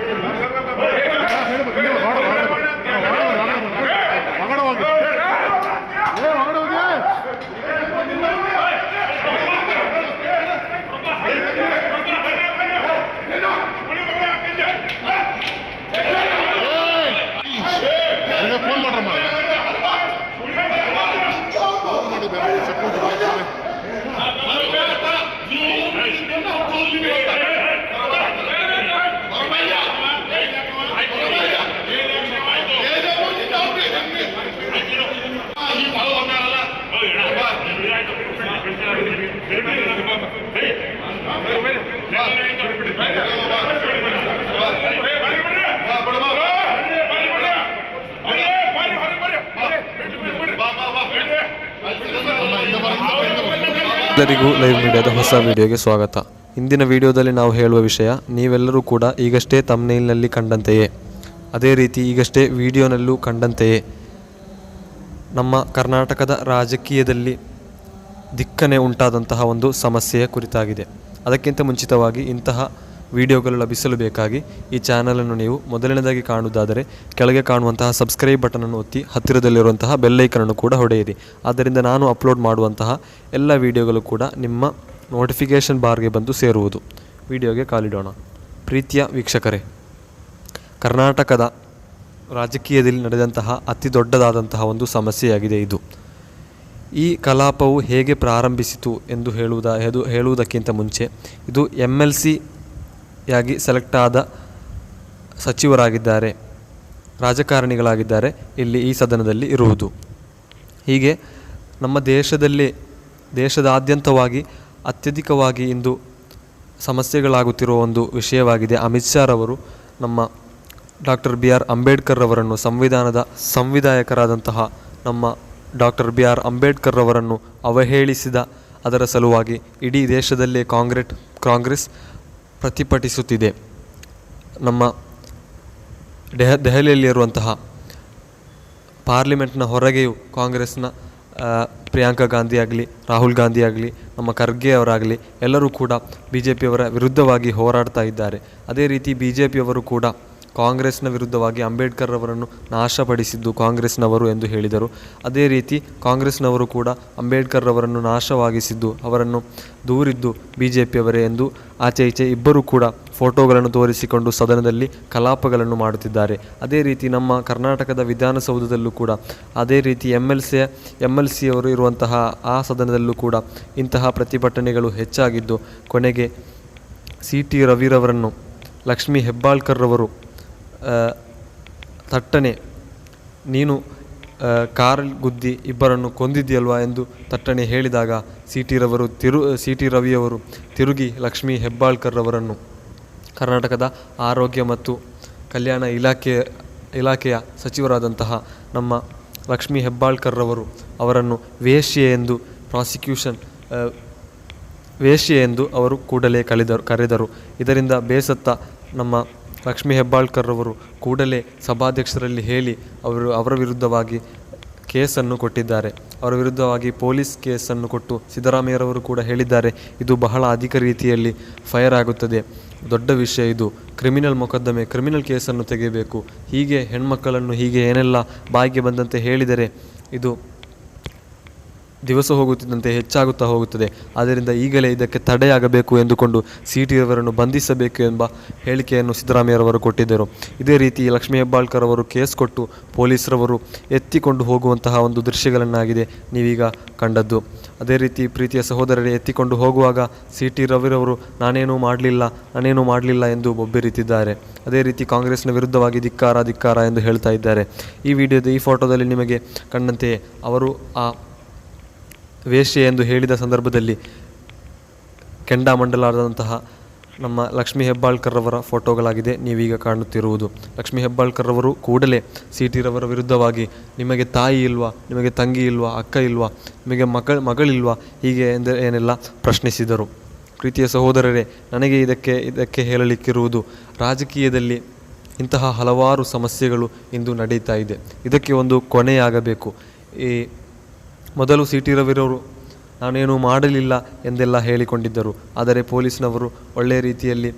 Hey! ಎಲ್ಲರಿಗೂ live ಮೀಡಿಯಾದ ಹೊಸ ವಿಡಿಯೋಗೆ ಸ್ವಾಗತ. ಇಂದಿನ ವಿಡಿಯೋದಲ್ಲಿ ನಾವು ಹೇಳುವ ವಿಷಯ, ನೀವೆಲ್ಲರೂ ಕೂಡ ಈಗಷ್ಟೇ ತಮ್ನೇಲ್ನಲ್ಲಿ ಕಂಡಂತೆಯೇ. ಅದೇ ರೀತಿ ಈಗಷ್ಟೇ ವಿಡಿಯೋನಲ್ಲೂ ಕಂಡಂತೆಯೇ. ನಮ್ಮ ಕರ್ನಾಟಕದ ರಾಜಕೀಯದಲ್ಲಿ ದಿಕ್ಕನೆ ಉಂಟಾದಂತಹ ಒಂದು ಸಮಸ್ಯೆಯ ಕುರಿತಾಗಿದೆ. ಅದಕ್ಕಿಂತ ಮುಂಚಿತವಾಗಿ ಇಂತಹ ವಿಡಿಯೋಗಳು ಲಭಿಸಲು ಬೇಕಾಗಿ ಈ ಚಾನಲನ್ನು ನೀವು ಮೊದಲನೇದಾಗಿ ಕಾಣುವುದಾದರೆ ಕೆಳಗೆ ಕಾಣುವಂತಹ ಸಬ್ಸ್ಕ್ರೈಬ್ ಬಟನನ್ನು ಒತ್ತಿ ಹತ್ತಿರದಲ್ಲಿರುವಂತಹ ಬೆಲ್ಲೈಕನನ್ನು ಕೂಡ ಹೊಡೆಯಿರಿ. ಆದ್ದರಿಂದ ನಾನು ಅಪ್ಲೋಡ್ ಮಾಡುವಂತಹ ಎಲ್ಲ ವಿಡಿಯೋಗಳು ಕೂಡ ನಿಮ್ಮ ನೋಟಿಫಿಕೇಷನ್ ಬಾರ್ಗೆ ಬಂದು ಸೇರುವುದು. ವಿಡಿಯೋಗೆ ಕಾಲಿಡೋಣ. ಪ್ರೀತಿಯ ವೀಕ್ಷಕರೇ, ಕರ್ನಾಟಕದ ರಾಜಕೀಯದಲ್ಲಿ ನಡೆದಂತಹ ಅತಿ ದೊಡ್ಡದಾದಂತಹ ಒಂದು ಸಮಸ್ಯೆಯಾಗಿದೆ ಇದು. ಈ ಕಲಾಪವು ಹೇಗೆ ಪ್ರಾರಂಭಿಸಿತು ಎಂದು ಹೇಳುವುದ ಹೇಳುವುದಕ್ಕಿಂತ ಮುಂಚೆ ಇದು ಎಂ ಎಲ್ ಸಿ ಯಾಗಿ ಸೆಲೆಕ್ಟ್ ಆದ ಸಚಿವರಾಗಿದ್ದಾರೆ, ರಾಜಕಾರಣಿಗಳಾಗಿದ್ದಾರೆ, ಇಲ್ಲಿ ಈ ಸದನದಲ್ಲಿ ಇರುವುದು. ಹೀಗೆ ನಮ್ಮ ದೇಶದಲ್ಲಿ, ದೇಶದಾದ್ಯಂತವಾಗಿ ಅತ್ಯಧಿಕವಾಗಿ ಇಂದು ಸಮಸ್ಯೆಗಳಾಗುತ್ತಿರುವ ಒಂದು ವಿಷಯವಾಗಿದೆ. ಅಮಿತ್ ಶಾ ರವರು ನಮ್ಮ ಡಾಕ್ಟರ್ ಬಿ ಆರ್ ಅಂಬೇಡ್ಕರ್ ಅವರನ್ನು ಸಂವಿಧಾನದ ಸಂವಿಧಾಯಕರಾದಂತಹ ನಮ್ಮ ಡಾಕ್ಟರ್ ಬಿ ಆರ್ ಅಂಬೇಡ್ಕರ್ ಅವರನ್ನು ಅವಹೇಳಿಸಿದ ಅದರ ಸಲುವಾಗಿ ಇಡೀ ದೇಶದಲ್ಲೇ ಕಾಂಗ್ರೆಟ್, ಕಾಂಗ್ರೆಸ್ ಪ್ರತಿಭಟಿಸುತ್ತಿದೆ. ನಮ್ಮ ಡೆಹ ದೆಹಲಿಯಲ್ಲಿರುವಂತಹ ಪಾರ್ಲಿಮೆಂಟ್ನ ಹೊರಗೆಯೂ ಕಾಂಗ್ರೆಸ್ನ ಪ್ರಿಯಾಂಕಾ ಗಾಂಧಿ ಆಗಲಿ, ರಾಹುಲ್ ಗಾಂಧಿ ಆಗಲಿ, ನಮ್ಮ ಖರ್ಗೆ ಅವರಾಗಲಿ ಎಲ್ಲರೂ ಕೂಡ ಬಿ ಜೆ ಪಿಯವರ ವಿರುದ್ಧವಾಗಿ ಹೋರಾಡ್ತಾ ಇದ್ದಾರೆ. ಅದೇ ರೀತಿ ಬಿ ಜೆ ಪಿಯವರು ಕೂಡ ಕಾಂಗ್ರೆಸ್ನ ವಿರುದ್ಧವಾಗಿ ಅಂಬೇಡ್ಕರ್ ಅವರನ್ನು ನಾಶಪಡಿಸಿದ್ದು ಕಾಂಗ್ರೆಸ್ನವರು ಎಂದು ಹೇಳಿದರು. ಅದೇ ರೀತಿ ಕಾಂಗ್ರೆಸ್ನವರು ಕೂಡ ಅಂಬೇಡ್ಕರ್ ಅವರನ್ನು ನಾಶವಾಗಿಸಿದ್ದು, ಅವರನ್ನು ದೂರಿದ್ದು ಬಿ ಜೆ ಪಿಯವರೇ ಎಂದು ಆಚೆ ಈಚೆ ಇಬ್ಬರೂ ಕೂಡ ಫೋಟೋಗಳನ್ನು ತೋರಿಸಿಕೊಂಡು ಸದನದಲ್ಲಿ ಕಲಾಪಗಳನ್ನು ಮಾಡುತ್ತಿದ್ದಾರೆ. ಅದೇ ರೀತಿ ನಮ್ಮ ಕರ್ನಾಟಕದ ವಿಧಾನಸೌಧದಲ್ಲೂ ಕೂಡ ಅದೇ ರೀತಿ M L C M L ಸಿಯವರು ಇರುವಂತಹ ಆ ಸದನದಲ್ಲೂ ಕೂಡ ಇಂತಹ ಪ್ರತಿಭಟನೆಗಳು ಹೆಚ್ಚಾಗಿದ್ದು, ಕೊನೆಗೆ ಸಿ ಟಿ ರವಿರವರನ್ನು ಲಕ್ಷ್ಮೀ ಹೆಬ್ಬಾಳ್ಕರ್ರವರು ತಟ್ಟನೆ ನೀನು ಕಾರ್ ಗುದ್ದಿ ಇಬ್ಬರನ್ನು ಕೊಂದಿದ್ದೀಯಲ್ವಾ ಎಂದು ತಟ್ಟನೆ ಹೇಳಿದಾಗ ಸಿ ಟಿ ರವರು ತಿರು ಸಿ ಟಿ ರವಿಯವರು ತಿರುಗಿ ಲಕ್ಷ್ಮೀ ಹೆಬ್ಬಾಳ್ಕರ್ ಅವರನ್ನು ಕರ್ನಾಟಕದ ಆರೋಗ್ಯ ಮತ್ತು ಕಲ್ಯಾಣ ಇಲಾಖೆ, ಇಲಾಖೆಯ ಸಚಿವರಾದಂತಹ ನಮ್ಮ ಲಕ್ಷ್ಮೀ ಹೆಬ್ಬಾಳ್ಕರ್ ರವರು ಅವರನ್ನು ವೇಶ್ಯೆ ಎಂದು ಪ್ರಾಸಿಕ್ಯೂಷನ್ ವೇಶ್ಯೆ ಎಂದು ಅವರು ಕೂಡಲೇ ಕಳೆದರು ಕರೆದರು. ಇದರಿಂದ ಬೇಸತ್ತ ನಮ್ಮ ಲಕ್ಷ್ಮೀ ಹೆಬ್ಬಾಳ್ಕರ್ ಅವರು ಕೂಡಲೇ ಸಭಾಧ್ಯಕ್ಷರಲ್ಲಿ ಹೇಳಿ ಅವರು ಅವರ ವಿರುದ್ಧವಾಗಿ ಕೇಸನ್ನು ಕೊಟ್ಟಿದ್ದಾರೆ. ಅವರ ವಿರುದ್ಧವಾಗಿ ಪೊಲೀಸ್ ಕೇಸನ್ನು ಕೊಟ್ಟು ಸಿದ್ದರಾಮಯ್ಯರವರು ಕೂಡ ಹೇಳಿದ್ದಾರೆ. ಇದು ಬಹಳ ಅಧಿಕ ರೀತಿಯಲ್ಲಿ ಫೈರ್ ಆಗುತ್ತದೆ. ದೊಡ್ಡ ವಿಷಯ ಇದು. ಕ್ರಿಮಿನಲ್ ಮೊಕದ್ದಮೆ, ಕ್ರಿಮಿನಲ್ ಕೇಸನ್ನು ತೆಗೆಯಬೇಕು. ಹೀಗೆ ಹೆಣ್ಮಕ್ಕಳನ್ನು ಹೀಗೆ ಏನೆಲ್ಲ ಬಾಯಿಗೆ ಬಂದಂತೆ ಹೇಳಿದರೆ ಇದು ದಿವಸ ಹೋಗುತ್ತಿದ್ದಂತೆ ಹೆಚ್ಚಾಗುತ್ತಾ ಹೋಗುತ್ತದೆ. ಆದ್ದರಿಂದ ಈಗಲೇ ಇದಕ್ಕೆ ತಡೆಯಾಗಬೇಕು ಎಂದುಕೊಂಡು ಸಿ ಟಿ ಅವರನ್ನು ಬಂಧಿಸಬೇಕು ಎಂಬ ಹೇಳಿಕೆಯನ್ನು ಸಿದ್ದರಾಮಯ್ಯರವರು ಕೊಟ್ಟಿದ್ದರು. ಇದೇ ರೀತಿ ಲಕ್ಷ್ಮೀ ಹೆಬ್ಬಾಳ್ಕರ್ ಅವರು ಕೇಸ್ ಕೊಟ್ಟು ಪೊಲೀಸರವರು ಎತ್ತಿಕೊಂಡು ಹೋಗುವಂತಹ ಒಂದು ದೃಶ್ಯಗಳನ್ನಾಗಿದೆ ನೀವೀಗ ಕಂಡದ್ದು. ಅದೇ ರೀತಿ ಪ್ರೀತಿಯ ಸಹೋದರರೇ, ಎತ್ತಿಕೊಂಡು ಹೋಗುವಾಗ ಸಿ ಟಿ ರವಿರವರು, ನಾನೇನೂ ಮಾಡಲಿಲ್ಲ ನಾನೇನೂ ಮಾಡಲಿಲ್ಲ ಎಂದು ಬೊಬ್ಬೆರಿತಿದ್ದಾರೆ. ಅದೇ ರೀತಿ ಕಾಂಗ್ರೆಸ್ನ ವಿರುದ್ಧವಾಗಿ ಧಿಕ್ಕಾರ ಧಿಕ್ಕಾರ ಎಂದು ಹೇಳ್ತಾ ಇದ್ದಾರೆ. ಈ ವಿಡಿಯೋದ ಈ ಫೋಟೋದಲ್ಲಿ ನಿಮಗೆ ಕಂಡಂತೆಯೇ ಅವರು ಆ ವೇಶ್ಯೆ ಎಂದು ಹೇಳಿದ ಸಂದರ್ಭದಲ್ಲಿ ಕೆಂಡಾಮಂಡಲಾದಂತಹ ನಮ್ಮ ಲಕ್ಷ್ಮೀ ಹೆಬ್ಬಾಳ್ಕರ್ ಅವರ ಫೋಟೋಗಳಾಗಿದೆ. ನೀವೀಗ ಕಾಣುತ್ತಿರುವುದು ಲಕ್ಷ್ಮೀ ಹೆಬ್ಬಾಳ್ಕರ್ರವರು ಕೂಡಲೇ ಸಿ ಟಿ ರವರ ವಿರುದ್ಧವಾಗಿ ನಿಮಗೆ ತಾಯಿ ಇಲ್ವಾ, ನಿಮಗೆ ತಂಗಿ ಇಲ್ವಾ, ಅಕ್ಕ ಇಲ್ವಾ, ನಿಮಗೆ ಮಗಳ ಮಗಳಿಲ್ವಾ, ಹೀಗೆ ಎಂದರೆ ಏನೆಲ್ಲ ಪ್ರಶ್ನಿಸಿದರು. ಪ್ರೀತಿಯ ಸಹೋದರರೇ, ನನಗೆ ಇದಕ್ಕೆ ಇದಕ್ಕೆ ಹೇಳಲಿಕ್ಕಿರುವುದು ರಾಜಕೀಯದಲ್ಲಿ ಇಂತಹ ಹಲವಾರು ಸಮಸ್ಯೆಗಳು ಇಂದು ನಡೀತಾ ಇದೆ. ಇದಕ್ಕೆ ಒಂದು ಕೊನೆಯಾಗಬೇಕು. ಈ ಮೊದಲು ಸಿ ಟಿ ರವಿರವರು ನಾನೇನು ಮಾಡಲಿಲ್ಲ ಎಂದೆಲ್ಲ ಹೇಳಿಕೊಂಡಿದ್ದರು. ಆದರೆ ಪೊಲೀಸ್ನವರು ಒಳ್ಳೆಯ ರೀತಿಯಲ್ಲಿ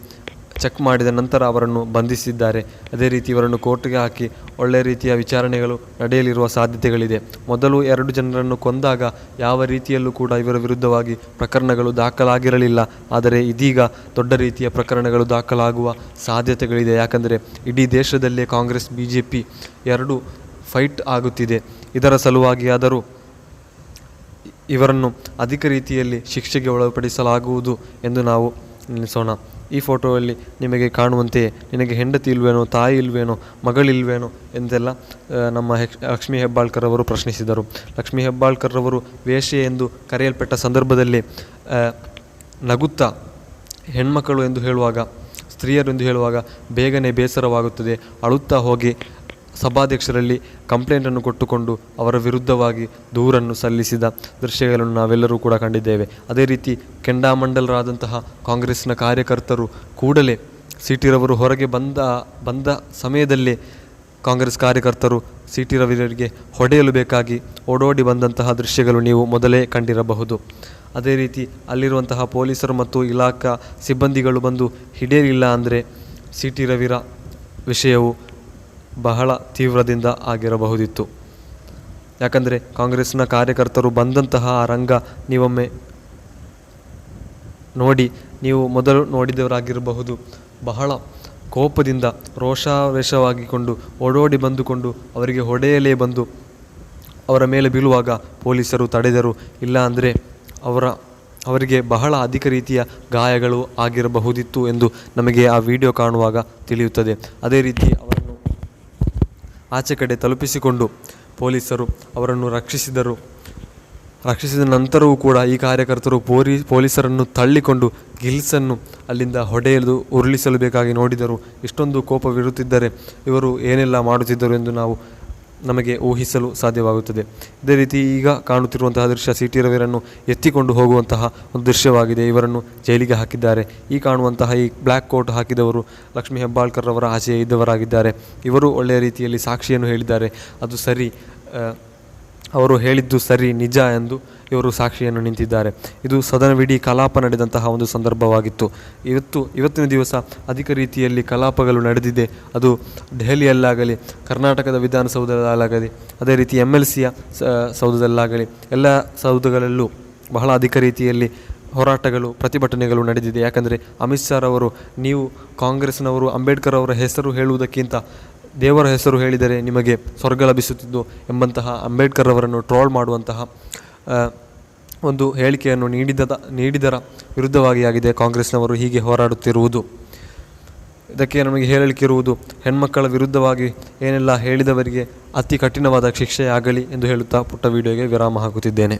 ಚೆಕ್ ಮಾಡಿದ ನಂತರ ಅವರನ್ನು ಬಂಧಿಸಿದ್ದಾರೆ. ಅದೇ ರೀತಿ ಇವರನ್ನು ಕೋರ್ಟ್ಗೆ ಹಾಕಿ ಒಳ್ಳೆಯ ರೀತಿಯ ವಿಚಾರಣೆಗಳು ನಡೆಯಲಿರುವ ಸಾಧ್ಯತೆಗಳಿದೆ. ಮೊದಲು ಎರಡು ಜನರನ್ನು ಕೊಂದಾಗ ಯಾವ ರೀತಿಯಲ್ಲೂ ಕೂಡ ಇವರ ವಿರುದ್ಧವಾಗಿ ಪ್ರಕರಣಗಳು ದಾಖಲಾಗಿರಲಿಲ್ಲ. ಆದರೆ ಇದೀಗ ದೊಡ್ಡ ರೀತಿಯ ಪ್ರಕರಣಗಳು ದಾಖಲಾಗುವ ಸಾಧ್ಯತೆಗಳಿದೆ. ಯಾಕಂದರೆ ಇಡೀ ದೇಶದಲ್ಲೇ ಕಾಂಗ್ರೆಸ್ ಬಿ ಜೆ ಪಿ ಎರಡು ಫೈಟ್ ಆಗುತ್ತಿದೆ. ಇದರ ಸಲುವಾಗಿ ಆದರೂ ಇವರನ್ನು ಅಧಿಕ ರೀತಿಯಲ್ಲಿ ಶಿಕ್ಷೆಗೆ ಒಳಪಡಿಸಲಾಗುವುದು ಎಂದು ನಾವು ನಿಲ್ಲಿಸೋಣ. ಈ ಫೋಟೋದಲ್ಲಿ ನಿಮಗೆ ಕಾಣುವಂತೆ ನಿನಗೆ ಹೆಂಡತಿ ಇಲ್ವೇನೋ, ತಾಯಿ ಇಲ್ವೇನೋ, ಮಗಳಿಲ್ವೇನೋ ಎಂದೆಲ್ಲ ನಮ್ಮ ಹೆಕ್, ಲಕ್ಷ್ಮೀ ಹೆಬ್ಬಾಳ್ಕರ್ ಅವರು ಪ್ರಶ್ನಿಸಿದರು. ಲಕ್ಷ್ಮೀ ಹೆಬ್ಬಾಳ್ಕರ್ ಅವರು ವೇಶ್ಯೆ ಎಂದು ಕರೆಯಲ್ಪಟ್ಟ ಸಂದರ್ಭದಲ್ಲಿ ನಗುತ್ತಾ ಹೆಣ್ಮಕ್ಕಳು ಎಂದು ಹೇಳುವಾಗ, ಸ್ತ್ರೀಯರು ಎಂದು ಹೇಳುವಾಗ ಬೇಗನೆ ಬೇಸರವಾಗುತ್ತದೆ. ಅಳುತ್ತಾ ಹೋಗಿ ಸಭಾಧ್ಯಕ್ಷರಲ್ಲಿ ಕಂಪ್ಲೇಂಟನ್ನು ಕೊಟ್ಟುಕೊಂಡು ಅವರ ವಿರುದ್ಧವಾಗಿ ದೂರನ್ನು ಸಲ್ಲಿಸಿದ ದೃಶ್ಯಗಳನ್ನು ನಾವೆಲ್ಲರೂ ಕೂಡ ಕಂಡಿದ್ದೇವೆ. ಅದೇ ರೀತಿ ಕೆಂಡಾಮಂಡಲರಾದಂತಹ ಕಾಂಗ್ರೆಸ್ನ ಕಾರ್ಯಕರ್ತರು ಕೂಡಲೇ ಸಿ ಟಿ ರವರು ಹೊರಗೆ ಬಂದ ಬಂದ ಸಮಯದಲ್ಲೇ ಕಾಂಗ್ರೆಸ್ ಕಾರ್ಯಕರ್ತರು ಸಿ ಟಿ ರವಿಯವರಿಗೆ ಹೊಡೆಯಲು ಬೇಕಾಗಿ ಓಡೋಡಿ ಬಂದಂತಹ ದೃಶ್ಯಗಳು ನೀವು ಮೊದಲೇ ಕಂಡಿರಬಹುದು. ಅದೇ ರೀತಿ ಅಲ್ಲಿರುವಂತಹ ಪೊಲೀಸರು ಮತ್ತು ಇಲಾಖಾ ಸಿಬ್ಬಂದಿಗಳು ಬಂದು ಹಿಡಿಯಲಿಲ್ಲ ಅಂದರೆ ಸಿ ಟಿ ರವಿರ ವಿಷಯವು ಬಹಳ ತೀವ್ರದಿಂದ ಆಗಿರಬಹುದಿತ್ತು. ಯಾಕಂದರೆ ಕಾಂಗ್ರೆಸ್ನ ಕಾರ್ಯಕರ್ತರು ಬಂದಂತಹ ಆ ರಂಗ ನೀವೊಮ್ಮೆ ನೋಡಿ, ನೀವು ಮೊದಲು ನೋಡಿದವರಾಗಿರಬಹುದು. ಬಹಳ ಕೋಪದಿಂದ ರೋಷಾವೇಶವಾಗಿಕೊಂಡು ಓಡೋಡಿ ಬಂದುಕೊಂಡು ಅವರಿಗೆ ಹೊಡೆಯಲೇ ಬಂದು ಅವರ ಮೇಲೆ ಬೀಳುವಾಗ ಪೊಲೀಸರು ತಡೆದರು. ಇಲ್ಲ ಅಂದರೆ ಅವರ, ಅವರಿಗೆ ಬಹಳ ಅಧಿಕ ರೀತಿಯ ಗಾಯಗಳು ಆಗಿರಬಹುದಿತ್ತು ಎಂದು ನಮಗೆ ಆ ವಿಡಿಯೋ ಕಾಣುವಾಗ ತಿಳಿಯುತ್ತದೆ. ಅದೇ ರೀತಿ ಆಚೆ ಕಡೆ ತಲುಪಿಸಿಕೊಂಡು ಪೊಲೀಸರು ಅವರನ್ನು ರಕ್ಷಿಸಿದರು. ರಕ್ಷಿಸಿದ ನಂತರವೂ ಕೂಡ ಈ ಕಾರ್ಯಕರ್ತರು ಪೋರಿ ಪೊಲೀಸರನ್ನು ತಳ್ಳಿಕೊಂಡು ಗಿಲ್ಸನ್ನು ಅಲ್ಲಿಂದ ಹೊಡೆಯಲು, ಉರುಳಿಸಲು ಬೇಕಾಗಿ ನೋಡಿದರು. ಇಷ್ಟೊಂದು ಕೋಪವಿರುತ್ತಿದ್ದರೆ ಇವರು ಏನೆಲ್ಲ ಮಾಡುತ್ತಿದ್ದರು ಎಂದು ನಾವು ನಮಗೆ ಊಹಿಸಲು ಸಾಧ್ಯವಾಗುತ್ತದೆ. ಇದೇ ರೀತಿ ಈಗ ಕಾಣುತ್ತಿರುವಂತಹ ದೃಶ್ಯ ಸಿ ಟಿ ರವಿರನ್ನು ಎತ್ತಿಕೊಂಡು ಹೋಗುವಂತಹ ಒಂದು ದೃಶ್ಯವಾಗಿದೆ. ಇವರನ್ನು ಜೈಲಿಗೆ ಹಾಕಿದ್ದಾರೆ. ಈ ಕಾಣುವಂತಹ ಈ ಬ್ಲ್ಯಾಕ್ ಕೋಟ್ ಹಾಕಿದವರು ಲಕ್ಷ್ಮೀ ಹೆಬ್ಬಾಳ್ಕರ್ ಅವರ ಆಚೆ ಇದ್ದವರಾಗಿದ್ದಾರೆ. ಇವರು ಒಳ್ಳೆಯ ರೀತಿಯಲ್ಲಿ ಸಾಕ್ಷಿಯನ್ನು ಹೇಳಿದ್ದಾರೆ. ಅದು ಸರಿ ಅವರು ಹೇಳಿದ್ದು ಸರಿ, ನಿಜ ಎಂದು ಇವರು ಸಾಕ್ಷಿಯನ್ನು ನಿಂತಿದ್ದಾರೆ. ಇದು ಸದನವಿಡೀ ಕಲಾಪ ನಡೆದಂತಹ ಒಂದು ಸಂದರ್ಭವಾಗಿತ್ತು. ಇವತ್ತು, ಇವತ್ತಿನ ದಿವಸ ಅಧಿಕ ರೀತಿಯಲ್ಲಿ ಕಲಾಪಗಳು ನಡೆದಿದೆ. ಅದು ದೆಹಲಿಯಲ್ಲಾಗಲಿ, ಕರ್ನಾಟಕದ ವಿಧಾನಸೌಧದಲ್ಲಾಗಲಿ, ಅದೇ ರೀತಿ ಎಂ ಎಲ್ ಸಿಯ ಸೌಧದಲ್ಲಾಗಲಿ, ಎಲ್ಲ ಸೌಧಗಳಲ್ಲೂ ಬಹಳ ಅಧಿಕ ರೀತಿಯಲ್ಲಿ ಹೋರಾಟಗಳು, ಪ್ರತಿಭಟನೆಗಳು ನಡೆದಿದೆ. ಯಾಕಂದರೆ ಅಮಿತ್ ಶಾ ಅವರು ನೀವು ಕಾಂಗ್ರೆಸ್ನವರು, ಅಂಬೇಡ್ಕರ್ ಅವರ ಹೆಸರು ಹೇಳುವುದಕ್ಕಿಂತ ದೇವರ ಹೆಸರು ಹೇಳಿದರೆ ನಿಮಗೆ ಸ್ವರ್ಗ ಲಭಿಸುತ್ತಿದ್ದು ಎಂಬಂತಹ ಅಂಬೇಡ್ಕರ್ ಅವರನ್ನು ಟ್ರೋಲ್ ಮಾಡುವಂತಹ ಒಂದು ಹೇಳಿಕೆಯನ್ನು ನೀಡಿದ, ನೀಡಿದರ ವಿರುದ್ಧವಾಗಿ ಆಗಿದೆ ಕಾಂಗ್ರೆಸ್ನವರು ಹೀಗೆ ಹೋರಾಡುತ್ತಿರುವುದು. ಇದಕ್ಕೆ ನಮಗೆ ಹೇಳಲಿಕ್ಕಿರುವುದು, ಹೆಣ್ಮಕ್ಕಳ ವಿರುದ್ಧವಾಗಿ ಏನೆಲ್ಲ ಹೇಳಿದವರಿಗೆ ಅತಿ ಕಠಿಣವಾದ ಶಿಕ್ಷೆಯಾಗಲಿ ಎಂದು ಹೇಳುತ್ತಾ ಪುಟ್ಟ ವಿಡಿಯೋಗೆ ವಿರಾಮ ಹಾಕುತ್ತಿದ್ದೇನೆ.